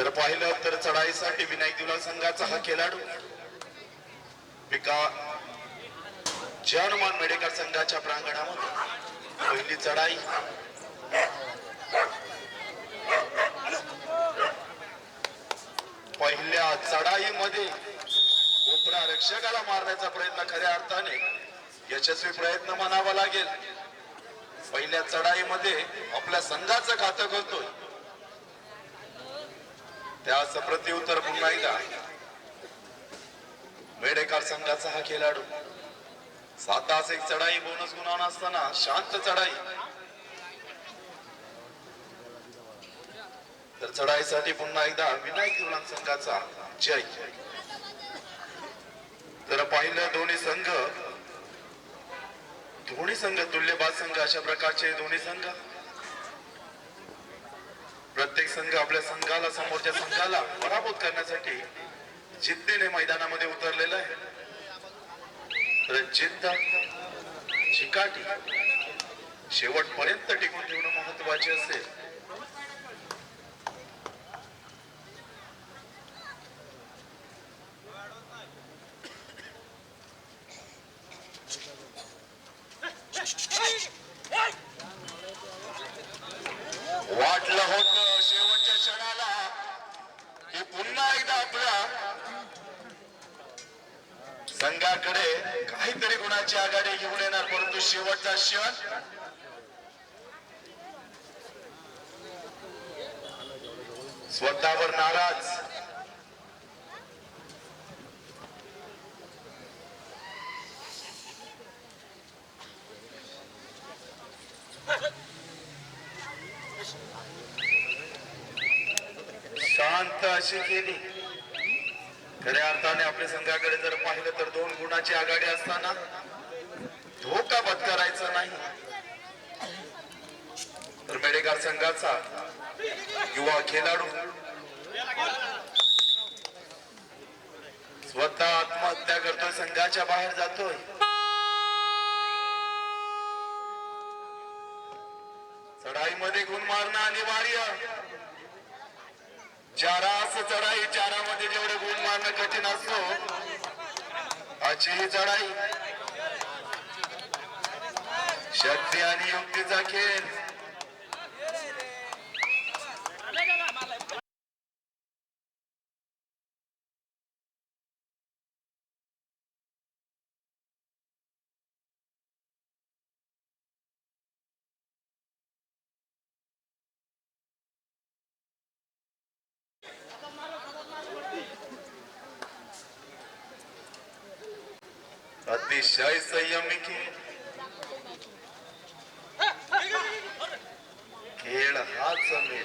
जर पाहिलं तर चढाईसाठी विनायक दिवला संघाचा हा खेळाडू. पिका हनुमान मेडेकर संघाच्या प्रांगणामध्ये. पहिली चढाई. पहिल्या चढाईमध्ये कोपरा रक्षकाला मारण्याचा प्रयत्न खऱ्या अर्थाने यशस्वी प्रयत्न म्हणावा लागेल. पहिल्या चढाईमध्ये आपल्या संघाचं खातं करतोय त्या प्रत्युत्तर पुन्हा एकदा मेडेकार संघाचा हा खेळाडू. सात तास एक चढाई बोनस गुणावून असताना शांत चढाई. तर चढाईसाठी पुन्हा एकदा विनायक दुलान संघाचा जय. तर पाहिलं दोन्ही संघ दोन्ही संघ तुल्यबाद संघ अशा प्रकारचे दोन्ही संघ. प्रत्येक संघ आपल्या संघाला समोरच्या संघाला पराभूत करण्यासाठी जिद्दीने मैदानामध्ये उतरलेलं आहे. तर जिद्द चिकाटी शेवटपर्यंत टिकून ठेवणं महत्त्वाचे असेल वाटलं होतं शेवटच्या क्षणाला की पुन्हा एकदा आपल्या संघाकडे काहीतरी गुणाची आघाडी घेऊन येणार परंतु शेवटचा क्षण. स्वतःवर नाराज. शांत अशी केली. खऱ्या अर्थाने आपल्या संघाकडे जर पाहिलं तर दोन गुणाची आघाडी असताना धोका पत्करायचा नाही. तर मेडेगार संघाचा युवा खेळाडू स्वतः आत्महत्या करतोय संघाच्या बाहेर जातोय. चढाईमध्ये गुण मारणं अनिवार्य. चारास चढाई चारामध्ये जेवढे गुण मारणं कठीण असतो अशी ही चढाई. शक्ती आणि युक्तीचा खेळ. अतिशय संयमी खेळ खेळ हाच मेळ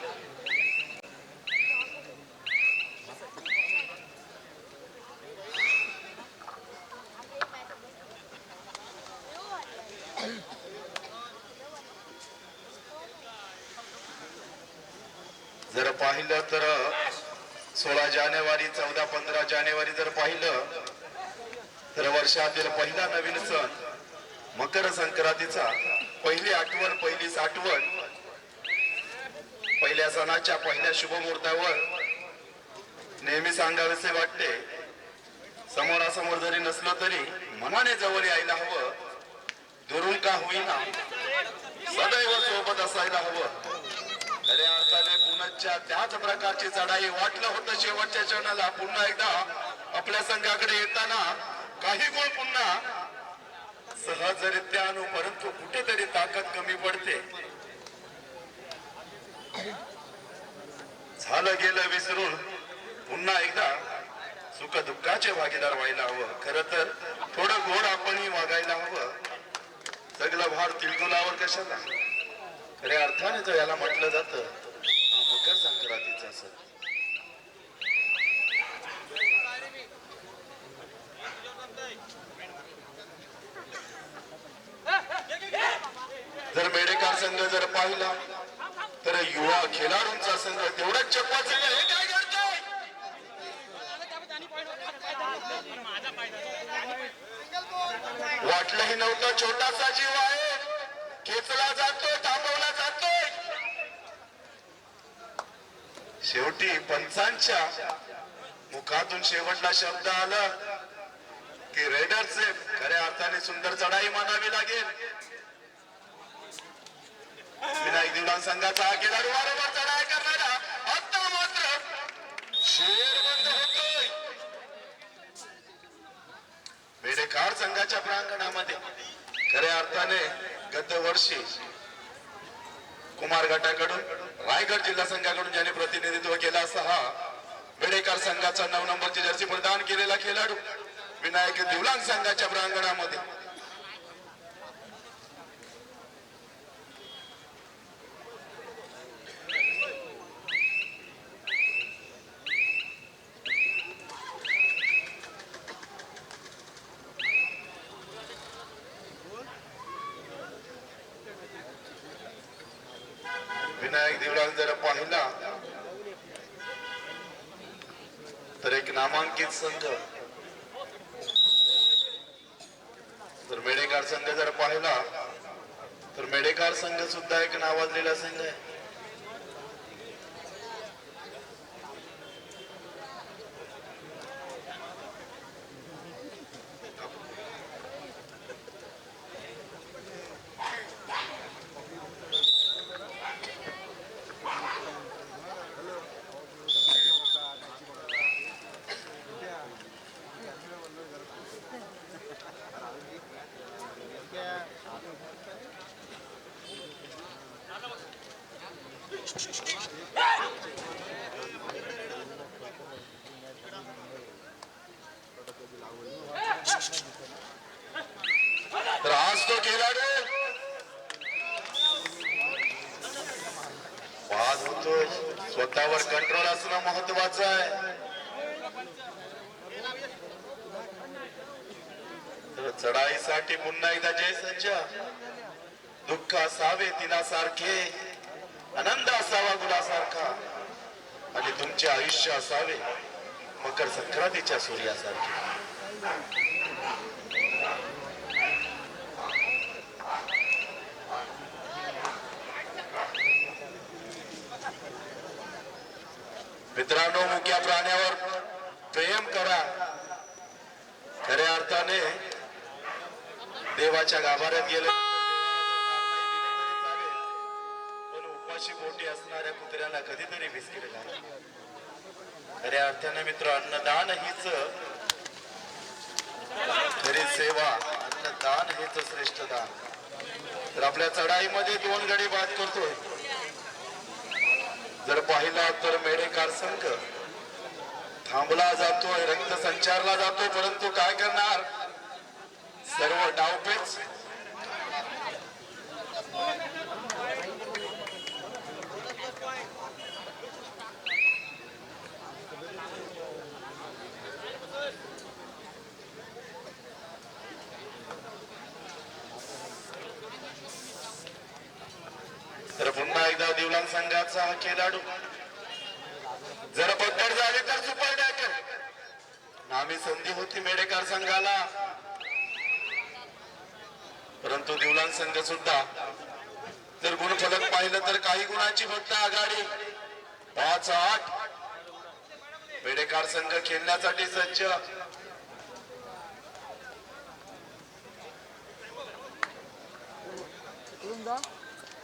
जर पाहिलं तर सोळा जानेवारी चौदा पंधरा जानेवारी जर पाहिलं वर्षातील पहिला नवीन सण मकर संक्रांतीचा. पहिली आठवण पहिली साठवण. पहिल्या सणाच्या पहिल्या शुभमुहूर्तावर नेहमी सांगावेसे वाटते. समोरासमोर जरी नसलो तरी मनाने जवळ यायला हवं. दुरून का होईना. सदैव सोबत असायला हवं. खऱ्या अर्थाने पुनच्या त्याच प्रकारची चढाई वाटलं होतं शेवटच्या क्षणाला. पुन्हा एकदा आपल्या संघाकडे येताना काही गुण पुन्हा. सहजरित्या आणू परंतु कुठेतरी ताकद कमी पडते. झालं गेलं विसरून पुन्हा एकदा सुख दुःखाचे भागीदार व्हायला हवं. खर तर थोडं गोड आपणही वागायला हवं. सगळं भार तिळगुलावर कशाला? खऱ्या अर्थाने तर याला म्हटलं जातं हा मकर संक्रांतीचा सण जर मेडेकार संघ जर पाहिला तर युवा खेळाडूंचा संघ तेवढाच चप्पाच हे वाटलंही नव्हतं छोटासा जीव आहे. खेचला जातो थांबवला जातोय. शेवटी पंचांच्या मुखातून शेवटला शब्द आला की रेडरचे खऱ्या अर्थाने सुंदर चढाई मानावी लागेल. विनायक दिवलान संघाचा हा खेळाडू वारंवार चढाई करणारा आता मात्र शेर बंद होतोय. बेडेकार संघाच्या प्रांगणामध्ये खऱ्या अर्थाने गत वर्षी कुमार गटाकडून रायगड जिल्हा संघाकडून ज्याने प्रतिनिधित्व केला असा हा बेडेकर संघाचा नऊ नंबरची जर्सी प्रदान केलेला खेळाडू विनायक दिवलांग संघाच्या प्रांगणामध्ये विनायक दिवलांग जर पाहिला तर एक नामांकित संघ संघ जर पाहिला तर मेडेकार संघ सुद्धा एक नावाजलेला संघ आहे तर आज तो खेळाडू बाद होतोय स्वतःवर कंट्रोल असणं महत्वाचं आहे. तर चढाईसाठी पुन्हा एकदा जय संच दुःख असावे तिनासारखे आनंद असावा गुलासारखा आणि तुमचे आयुष्य असावे मकर संक्रांतीच्या सूर्यासारखे. मित्रांनो मुक्या प्राण्यावर प्रेम करा. खऱ्या अर्थाने देवाच्या गाभाऱ्यात गेले. पण उपाशी बोटी असणाऱ्या कुत्र्याला कधीतरी बिस्किट खऱ्या अर्थाने मित्र अन्नदान हीच खरी सेवा. अन्नदान हेच श्रेष्ठ दान. तर आपल्या चढाईमध्ये दोन गडी बाद करतोय. जर पाहिला तर मेढेकार संघ थांबला जातोय रक्त संचारला जातो परंतु काय करणार? सर्व डावपेच तर पुन्हा एकदा खेळाचा हा खेळाडू. जर पकड झाले तर सुपर डॅकर नामी संधी होती मेडेकार संघाला. परंतु दिवलान संघ सुद्धा. जर गुणफलक पाहिलं तर काही गुणांची फक्त आघाडी. पाच आठ. मेडेकार संघ खेळण्यासाठी सज्ज इकडून जा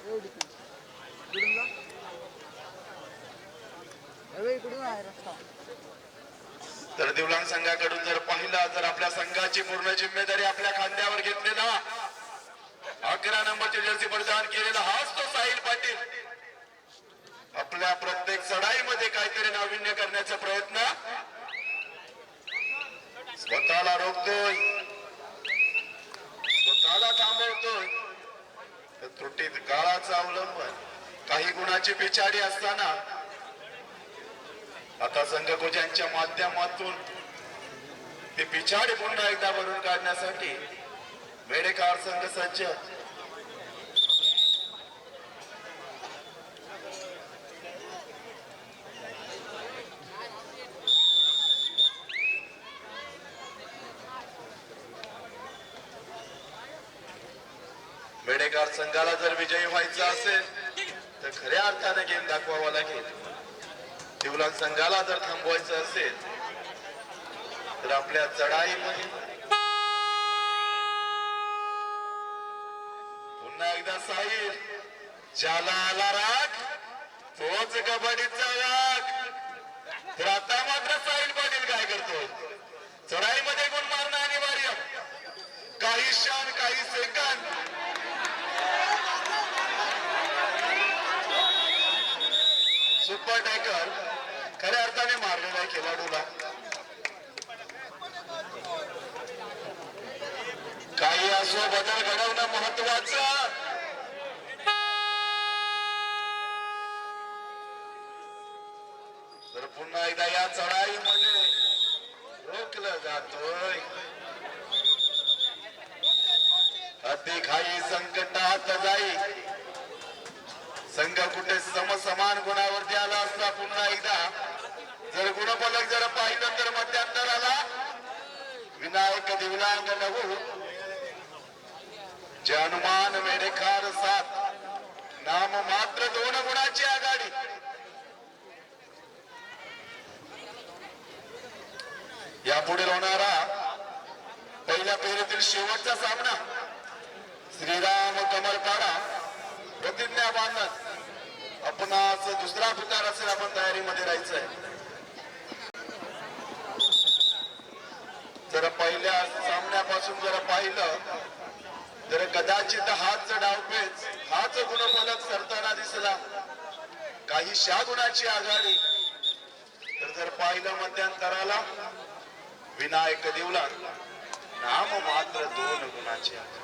एवढी इकडून जा अरे इकडून आहे रस्ता तर दिवलांग संघाकडून जर पाहिला तर आपल्या संघाची पूर्ण जिम्मेदारी आपल्या खांद्यावर घेतलेला. अकरा नंबरची जर्सी परिधान केलेला हाच तो साहिल पाटील. आपल्या प्रत्येक चढाईमध्ये काहीतरी नाविन्य करण्याचा प्रयत्न. स्वतःला रोखतोय. स्वतःला थांबवतोय. तर त्रुटीत काळाचा अवलंबन. काही गुणाची पिछाडी असताना आता संघकोजांच्या माध्यमातून ते पिछाडी पुन्हा एकदा भरून काढण्यासाठी वेडेकार संघ सज्ज. वेडेकार संघाला जर विजयी व्हायचं असेल तर खऱ्या अर्थाने गेम दाखवावा लागेल. देवलाल संघाला जर थांबवायचं असेल तर आपल्या चढाईमध्ये पुन्हा एकदा साहिल ज्याला आला राग तोच कबड्डीचा राग तर आता मात्र साहिल पाटील काय करतोय? चढाईमध्ये गुण मारणं अनिवार्य. काही क्षण काही सेकंद सुपर टायगर खऱ्या अर्थाने मारलेला आहे खेळाडूला. काही असो बदल घडवणं महत्वाचं तर पुन्हा एकदा या चढ संघ कुठे समसमान गुणावरती आला असता पुन्हा एकदा जर गुणफलक जर पाहिलं तर मध्यांतराला विनायक दिवलांग नवू जे हनुमान मेढेखार सात. नाम मात्र दोन गुणाची आघाडी. यापुढे होणारा पहिल्या फेरीतील शेवटचा सामना. श्रीराम कमलपाडा प्रतिज्ञा बांधत आपणास दुसरा प्रकार असेल आपण तयारीमध्ये राहायचंय. जर पहिल्या सामन्यापासून जर पाहिलं तर कदाचित हाच डावपेच हाच गुणफलक सरताना दिसला. काही शा गुणाची आघाडी. तर जर पाहिलं मध्यांतराला विनायक देवला नाम मात्र दोन गुणाची आघाडी.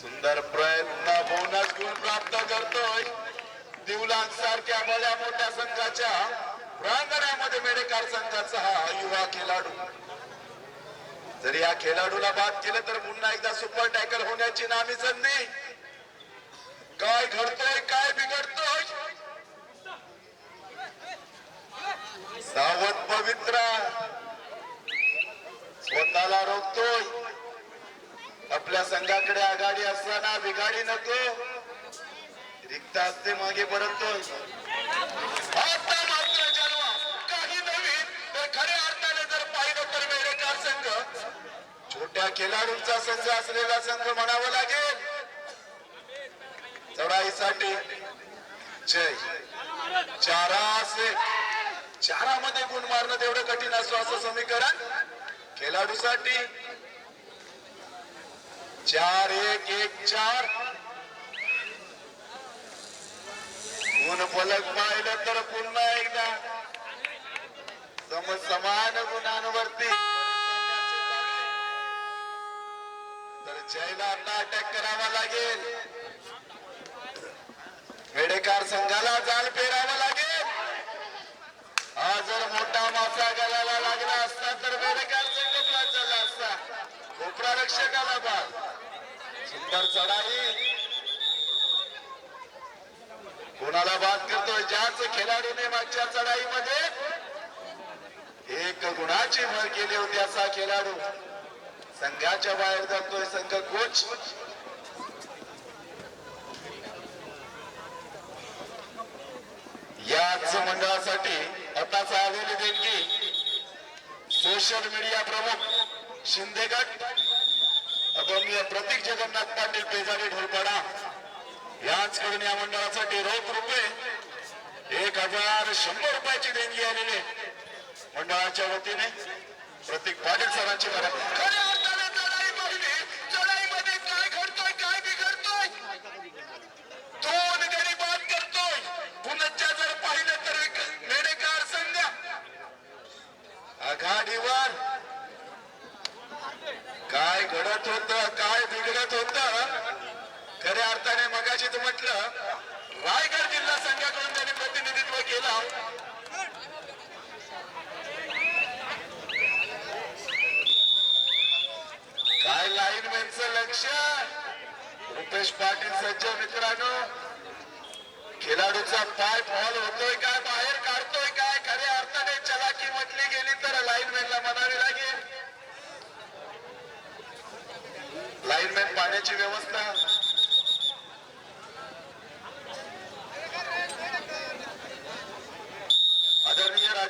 सुंदर प्रयत्न बोनस गुण प्राप्त करतोय. दिवलांसारख्या बड्या मोठ्या संघाच्या प्रांगणामध्ये मेडेकार संघाचा हा युवा खेळाडू. जर या खेळाडूला बाद केलं तर पुन्हा एकदा सुपर टॅकल होण्याची नामी संधी. काय घडतोय काय बिघडतोय? सावध पवित्र. स्वतःला रोखतोय. आपल्या संघाकडे आघाडी असताना बिघाडी नको. रिक्त असते मागे परततो आता मात्र जन्मा काही नवीन तर खऱ्या अर्थाने जर पाहिलं तर मेरेकार संघ. छोट्या खेळाडूंचा संघ असलेला संघ म्हणावा लागेल. चढाईसाठी. जय. चारा असे चारामध्ये गुण मारणं तेवढं कठीण असो असं समीकरण. खेळाडूसाठी. चार एक एक चार. गुण फलक पाहिलं तर पुन्हा एकदा. सम समान गुणांवरती. तर जयला आता अटॅक करावा लागेल. मेडेकार संघाला जाल फेरावा लागेल हा जर मोठा मासा गळाला लागला असता तर मेडेकार संघ झाला असता. कोपरा रक्षकाला बाद सुंदर चढाई. कोणाला बाद करतोय? ज्याच खेळाडूने मागच्या चढाईमध्ये एक गुणाची भर केली होती असा खेळाडू. संघाच्या बाहेर जातोय संघ कोच याच मंडळासाठी आताच आलेली देणगी सोशल मीडिया प्रमुख शिंदे गट अभंग प्रतीक जगन्नाथ पाटील पेजारी ढोलपाडा याचकडून या मंडळासाठी रोख रुपये एक हजार शंभर रुपयाची देणगी आलेली मंडळाच्या वतीने प्रतीक पाटील सरांची मराठी खऱ्या अर्थाने चढाई पाहिली चढाईमध्ये काय घडतोय काय बिघडतोय दोन गडी बाद करतोय पुनच्च्या जर पाहिलं तर विक- मेडेकार संघ आघाडीवर काय घडत होत काय बिघडत होत खऱ्या अर्थाने मगाशी तू म्हटलं रायगड जिल्हा संघाकडून त्याने प्रतिनिधित्व केलं. काय लाईन लाईनमॅनचं लक्ष? रुपेश पाटील सज्ज मित्रांनो खेळाडूचा पाय फॉल होतोय काय बाहेर काढतोय काय खऱ्या अर्थाने चलाकी म्हटली गेली तर लाईन मॅनला म्हणावी लागेल. लाईन मॅन पाण्याची व्यवस्था.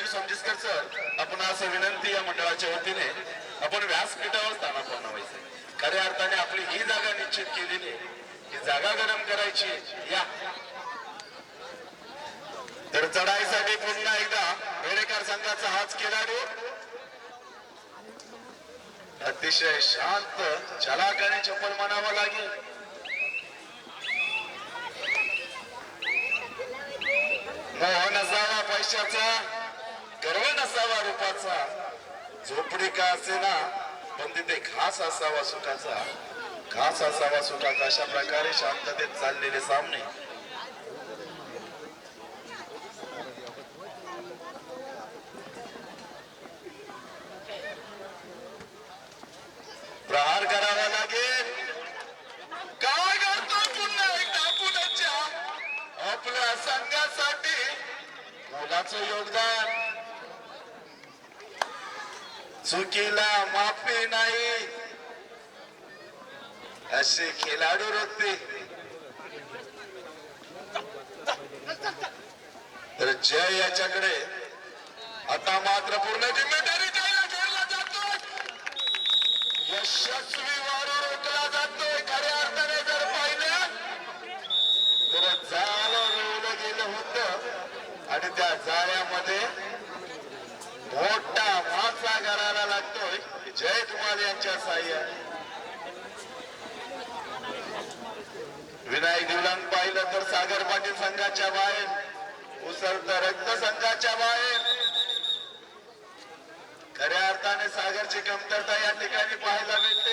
राजू समजीसकर सर आपण असं विनंती या मंडळाच्या वतीने आपण व्यासपीठावर स्थानापन्न व्हायचं खऱ्या अर्थाने आपली ही जागा निश्चित केलेली ही जागा गरम करायची या. तर चढाईसाठी पुन्हा एकदा वेडेकर संघाचा हाच खेळाडू. अतिशय शांत चलाकाने चप्पल म्हणावं लागेल. मोहन असावा पैशाचा. गर्व नसावा रूपाचा. झोपडी का असेना पण तिथे घास असावा सुखाचा. घास असावा सुखाचा अशा प्रकारे शांततेत चाललेले सामने. प्रहार करावा लागेल. काय करतो पुन्हा एकदा पुण्याच्या आपल्या संघासाठी मुलाचं योगदान. चुकीला माफी नाही. असे खेळाडू होते तर जय याच्याकडे. आता मात्र पूर्ण जिम्मेदारी जयला घेतला यशस्वी वाढ रोखला जातोय. खऱ्या अर्थाने जर पाहिलं तर जाळं रोवलं गेलं होत. आणि त्या जाळ्यामध्ये मोठा मासा करायला लागतोय. जय कुमार यांच्या साह्याने. विनायक दिवलांग पाहिलं तर सागर पाटील संघाच्या बाहेर. उसळत रक्त संघाच्या बाहेर. खऱ्या अर्थाने सागरची कमतरता या ठिकाणी पाहायला मिळते.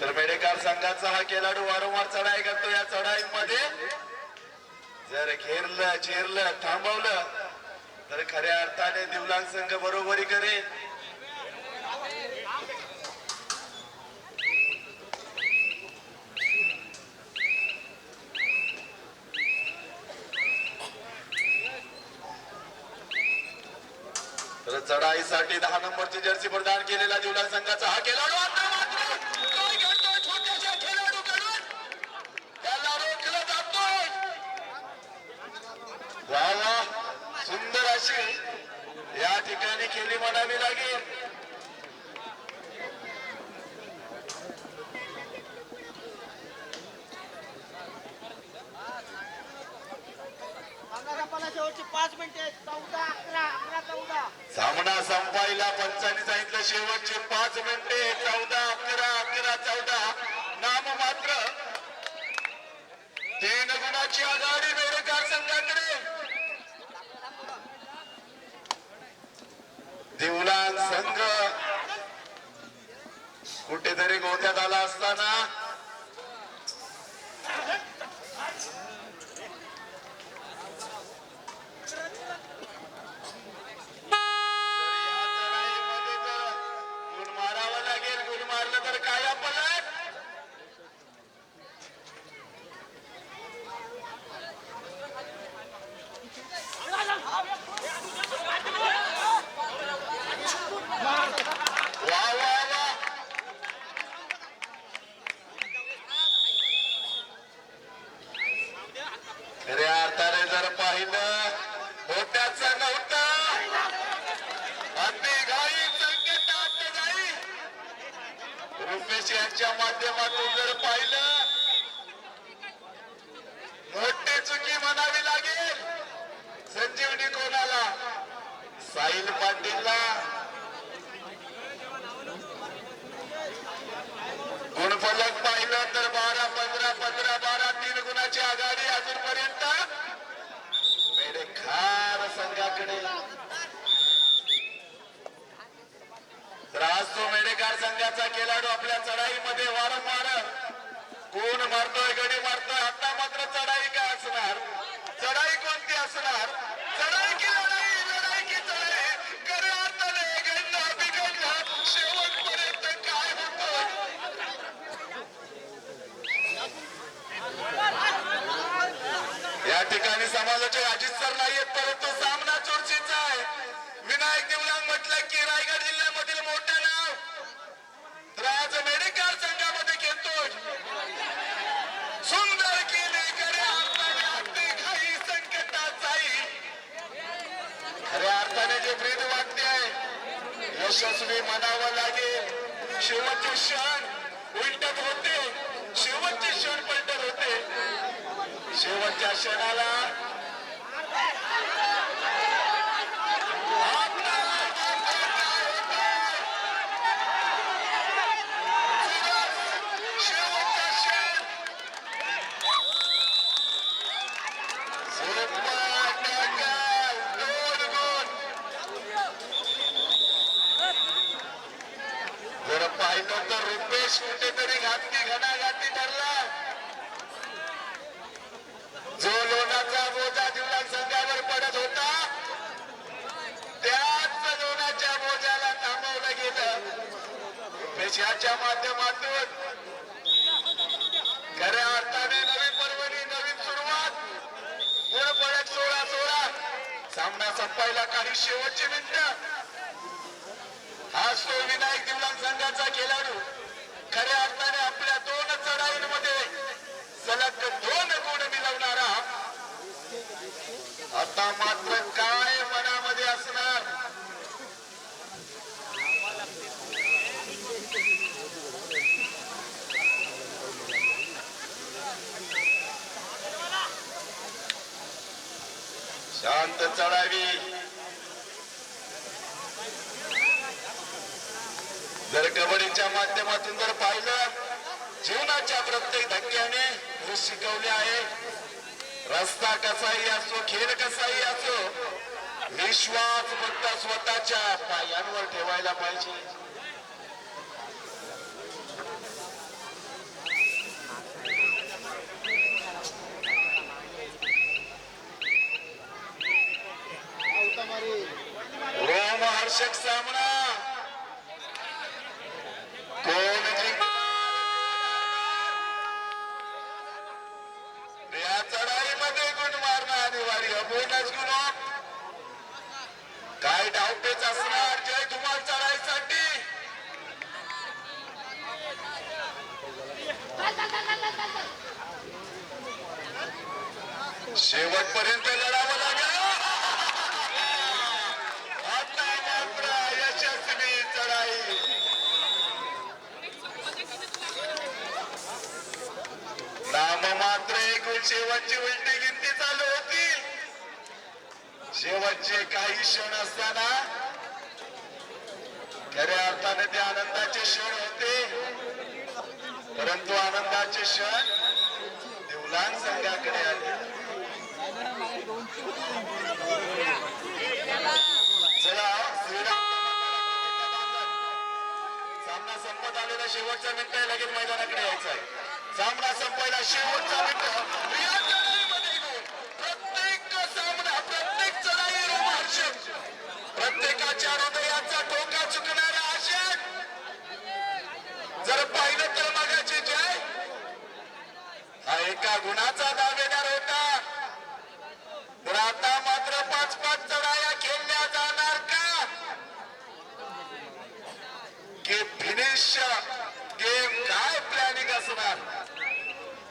तर मेडेकार संघाचा हा खेळाडू वारंवार चढाई करतो या चढाईमध्ये. जर घेरलं चेरलं थांबवलं तर खऱ्या अर्थाने दिवलांग संघ बरोबरी करेल. तर चढाईसाठी दहा नंबरची जर्सी प्रदान केलेला दिवलांग संघाचा हा खेळाडू आता मात्र काय करतोय छोट्याशा खेळाडूकडून त्याला रोखलं जातोय वा वा सुंदर अशी या ठिकाणी खेळी म्हणावी लागेल अंगाचा पाला शेवटची पाच मिनिटे चौदा अकरा अकरा चौदा. सामना संपायला पंचांनी सांगितलं शेवटचे पाच मिनिटे चौदा अकरा अकरा चौदा. नाम मात्र तीन गुणाची आघाडी बेरेकार संघाकडे. देवला संघ कुठेतरी गोत्यात आला असताना तर या चढाईमध्ये जर गुण मारावं लागेल गुण मारलं तर काय आपल्याला वा वा वा खऱ्या अर्थाने जर पाहिलं होत्याचं नव्हतं अगदी घाई संकटात जाई रुपेश यांच्या माध्यमातून जर पाहिलं मोठी चुकी म्हणावी लागेल. संजीवनी कोणाला? साहिल पाटीलला. गुणफलक पाहिलं तर बारा पंधरा पंधरा बारा तीन गुणाची आघाडी अजूनपर्यंत. मेरे खार संघाकडे. तर आज तो मेडेकार संघाचा खेळाडू आपल्या चढाईमध्ये वारंवार. कोण मारतोय गडी मारतोय आता मात्र चढाई काय असणार? चढाई कोणती असणार? चढाई हे शिकवले आहे. रस्ता कसाही असो खेळ कसाही असो विश्वास फक्त स्वतःच्या पायांवर ठेवायला पाहिजे आवता मारे रोमहर्षक सामना कोण जिंकणार? या चढाईमध्ये गुण मारणं अनिवार्य बोनस गुण काय डावपेच असणार जय धुमाल चढाईसाठी शेवटपर्यंत लढावं लागेल आता मात्र यशस्वी चढाई आता मात्र एकूण शेवटची उलटी गिनती चालू होती शेवटचे काही क्षण असताना खऱ्या अर्थाने ते आनंदाचे क्षण होते. परंतु आनंदाचे क्षण देवलांग संघाकडे आले. चला श्रीराम सामना संपत आलेला शेवटचा मिनिट आहे लगेच मैदानाकडे यायचा आहे. सामना संपायला शेवटचा मिनिट. प्रत्येक सामना प्रत्येक चढाई रोमांचक प्रत्येकाच्या हृदयाचा ठोका चुकणारा आशय जर पाहिलं तर मगाची जय. हा एका गुणाचा दावेदार होता. तर आता मात्र पाच पाच चढाया खेळल्या जाणार का? की फिनिश असणार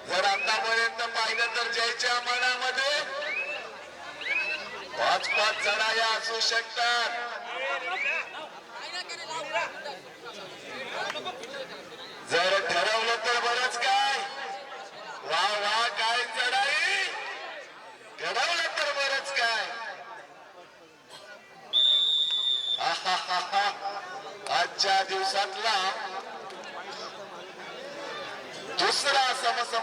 जर आतापर्यंत पाहिलं तर जयच्या मनामध्ये पाच पाच चढाया असू शकतात. जर ठरवलं तर बरंच काय. वा वा काय चढाई. ठरवलं तर बरंच काय. आजच्या दिवसातला दुसरा समसमा